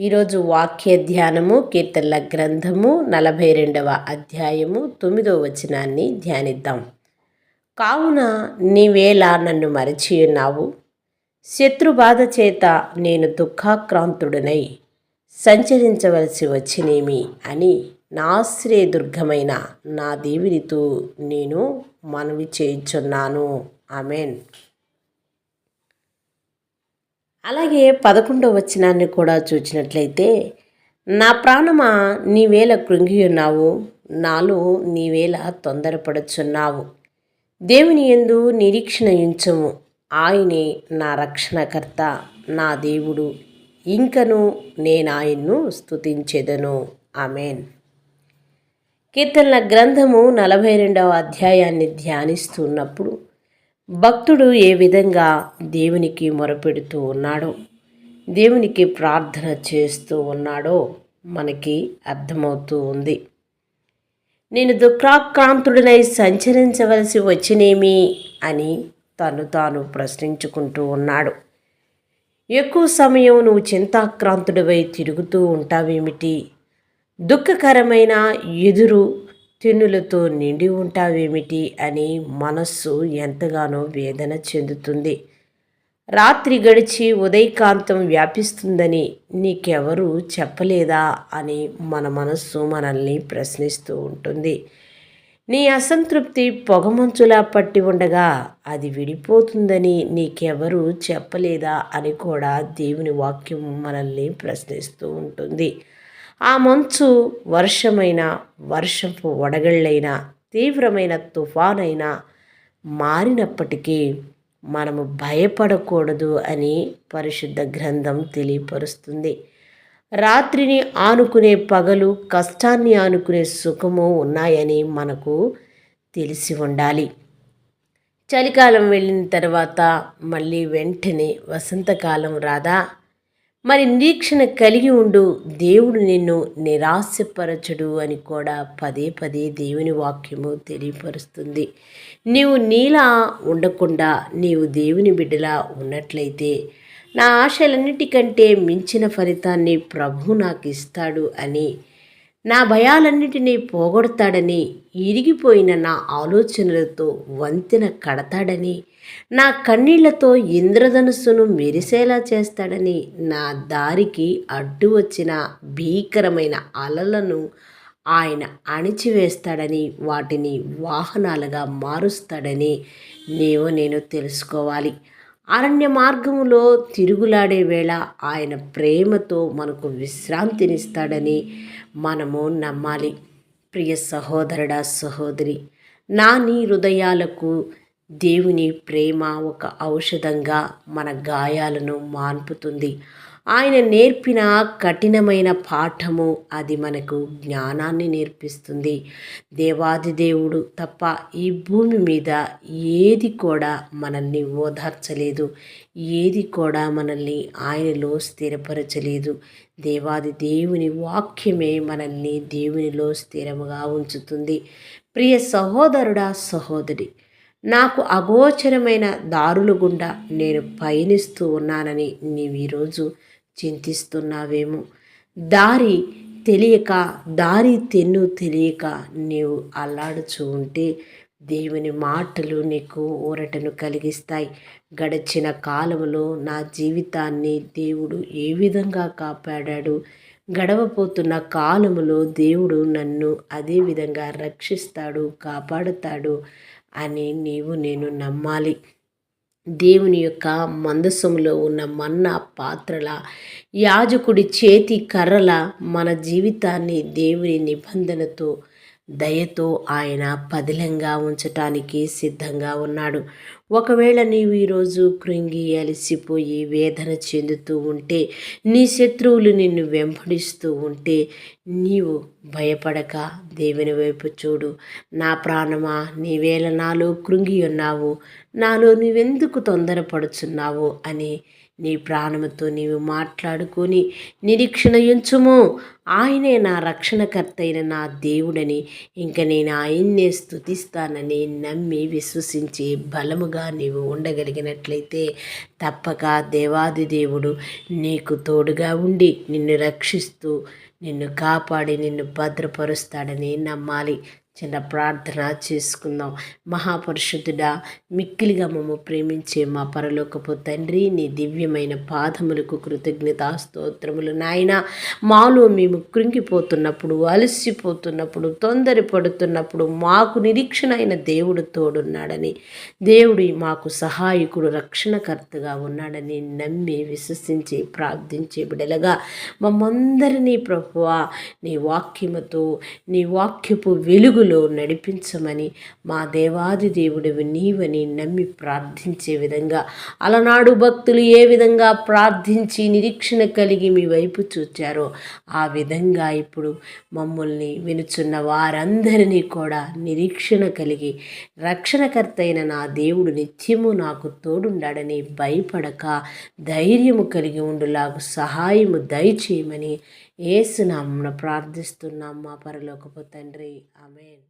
ఈరోజు వాక్య ధ్యానము కీర్తనల గ్రంథము నలభై రెండవ అధ్యాయము తొమ్మిదవ వచనాన్ని ధ్యానిద్దాం. కావున నీవేలా నన్ను మరచియున్నావు శత్రు శత్రుబాధ చేత నేను దుఃఖాక్రాంతుడనై సంచరించవలసి వచ్చినేమి అని నాశ్రయ దుర్గమైన నా దేవునితో నేను మనవి చేయుచున్నాను. ఆమెన్. అలాగే పదకొండవ వచనాన్ని కూడా చూచినట్లయితే నా ప్రాణమా నీవేళ కృంగి ఉన్నావు నాలో నీవేళ తొందరపడుచున్నావు. దేవుని ఎందు నిరీక్షణ ఉంచము ఆయనే నా రక్షణకర్త నా దేవుడు. ఇంకను నేను ఆయన్ను స్థుతించెదను ఆమెన్. కీర్తనల గ్రంథము నలభై రెండవ అధ్యాయాన్ని ధ్యానిస్తున్నప్పుడు భక్తుడు ఏ విధంగా దేవునికి మొరపెడుతూ ఉన్నాడో దేవునికి ప్రార్థన చేస్తూ ఉన్నాడో మనకి అర్థమవుతూ ఉంది. నేను దుఃఖాక్రాంతుడినై సంచరించవలసి వచ్చినేమి అని తను తాను ప్రశ్నించుకుంటూ ఉన్నాడు. ఎక్కువ సమయం నువ్వు చింతాక్రాంతుడివై తిరుగుతూ ఉంటావేమిటి? దుఃఖకరమైన ఎదురు తిన్నులతో నిండి ఉంటావేమిటి అని మనస్సు ఎంతగానో వేదన చెందుతుంది. రాత్రి గడిచి ఉదయకాంతం వ్యాపిస్తుందని నీకెవరు చెప్పలేదా అని మన మనస్సు మనల్ని ప్రశ్నిస్తూ ఉంటుంది. నీ అసంతృప్తి పొగమంచులా పట్టి ఉండగా అది విడిపోతుందని నీకెవరు చెప్పలేదా అని కూడా దేవుని వాక్యం మనల్ని ప్రశ్నిస్తూ ఉంటుంది. ఆ మంచు వర్షమైన వర్షపు వడగళ్ళైనా తీవ్రమైన తుఫానైనా మారినప్పటికీ మనము భయపడకూడదు అని పరిశుద్ధ గ్రంథం తెలియపరుస్తుంది. రాత్రిని ఆనుకునే పగలు కష్టాన్ని ఆనుకునే సుఖము ఉన్నాయని మనకు తెలిసి ఉండాలి. చలికాలం వెళ్ళిన తర్వాత మళ్ళీ వెంటనే వసంతకాలం రాదా? మరి నిరీక్షణ కలిగి ఉండు. దేవుడు నిన్ను నిరాశపరచడు అని కూడా పదే పదే దేవుని వాక్యము తెలియపరుస్తుంది. నీవు నీలా ఉండకుండా నీవు దేవుని బిడ్డలా ఉన్నట్లయితే నా ఆశలన్నిటికంటే మించిన ఫలితాన్ని ప్రభు నాకు ఇస్తాడు అని నా భయాలన్నిటినీ పోగొడతాడని ఇరిగిపోయిన నా ఆలోచనలతో వంతెన కడతాడని నా కన్నీళ్ళతో ఇంద్రధనుస్సును మెరిసేలా చేస్తాడని నా దారికి అడ్డు వచ్చిన భీకరమైన అలలను ఆయన అణిచివేస్తాడని వాటిని వాహనాలుగా మారుస్తాడని నీవు నేను తెలుసుకోవాలి. అరణ్య మార్గములో తిరుగులాడే వేళ ఆయన ప్రేమతో మనకు విశ్రాంతినిస్తాడని మనము నమ్మాలి. ప్రియ సహోదరుడా సహోదరి నా నీ హృదయాలకు దేవుని ప్రేమ ఒక ఔషధంగా మన గాయాలను మాన్పుతుంది. ఆయన నేర్పిన కఠినమైన పాఠము అది మనకు జ్ఞానాన్ని నేర్పిస్తుంది. దేవాది దేవుడు తప్ప ఈ భూమి మీద ఏది కూడా మనల్ని ఓదార్చలేదు. ఏది కూడా మనల్ని ఆయనలో స్థిరపరచలేదు. దేవాది దేవుని వాక్యమే మనల్ని దేవునిలో స్థిరముగా ఉంచుతుంది. ప్రియ సహోదరుడా సహోదరి నాకు అగోచరమైన దారులు గుండా నేను పయనిస్తూ ఉన్నానని నీవు ఈరోజు చింతిస్తున్నావేమో. దారి తెలియక దారి తెన్ను తెలియక నీవు అల్లాడుచూ ఉంటే దేవుని మాటలు నీకు ఊరటను కలిగిస్తాయి. గడిచిన కాలంలో నా జీవితాన్ని దేవుడు ఏ విధంగా కాపాడాడు? గడవపోతున్న కాలములో దేవుడు నన్ను అదే విధంగా రక్షిస్తాడు కాపాడుతాడు అని నీవు నేను నమ్మాలి. దేవుని యొక్క మందసములో ఉన్న మన్న పాత్రల యాజకుడి చేతి కర్రల మన జీవితాన్ని దేవుని నిబంధనతో దయతో ఆయన పదిలంగా ఉంచటానికి సిద్ధంగా ఉన్నాడు. ఒకవేళ నీవు ఈరోజు కృంగి అలసిపోయి వేదన చెందుతూ ఉంటే నీ శత్రువులు నిన్ను వెంబడిస్తూ ఉంటే నీవు భయపడక దేవుని వైపు చూడు. నా ప్రాణమా నీవేళ నాలో కృంగి ఉన్నావు. నాలో నువ్వెందుకు తొందరపడుచున్నావు అని నీ ప్రాణముతో నీవు మాట్లాడుకొని నిరీక్షణ ఉంచుము ఆయనే నా రక్షణకర్త అయిన నా దేవుడని. ఇంక నేను ఆయన్నే స్థుతిస్తానని నమ్మి విశ్వసించి బలముగా నీవు ఉండగలిగినట్లయితే తప్పక దేవాది దేవుడు నీకు తోడుగా ఉండి నిన్ను రక్షిస్తూ నిన్ను కాపాడి నిన్ను భద్రపరుస్తాడని నమ్మాలి. చిన్న ప్రార్థన చేసుకుందాం. మహాపరిశుద్ధుడా మిక్కిలిగా మమ్మ ప్రేమించే మా పరలోకపు తండ్రి నీ దివ్యమైన పాదములకు కృతజ్ఞత స్తోత్రములు నాయన. మాలో మేము కృంగిపోతున్నప్పుడు అలసిపోతున్నప్పుడు తొందరపడుతున్నప్పుడు మాకు నిరీక్షణ అయిన దేవుడు తోడున్నాడని. దేవుడు మాకు సహాయకుడు రక్షణకర్తగా ఉన్నాడని నమ్మి విశ్వసించి ప్రార్థించే బిడలగా మమ్మందరినీ ప్రభువా నీ వాక్యముతో నీ వాక్యపు వెలుగులో నడిపించమని మా దేవాది దేవుడివి నీవని నమ్మి ప్రార్థించే విధంగా. అలనాడు భక్తులు ఏ విధంగా ప్రార్థించి నిరీక్షణ కలిగి మీ వైపు చూచారో ఆ విధంగా ఇప్పుడు మమ్మల్ని వినుచున్న వారందరినీ కూడా నిరీక్షణ కలిగి రక్షణకర్త అయిన నా దేవుడు నిత్యము నాకు తోడుండాడని భయపడక ధైర్యము కలిగి ఉండులాగు సహాయము దయచేయమని ఏసునామమున ప్రార్థిస్తున్నాం మా పరలోకపు తండ్రి. ఆమెన్.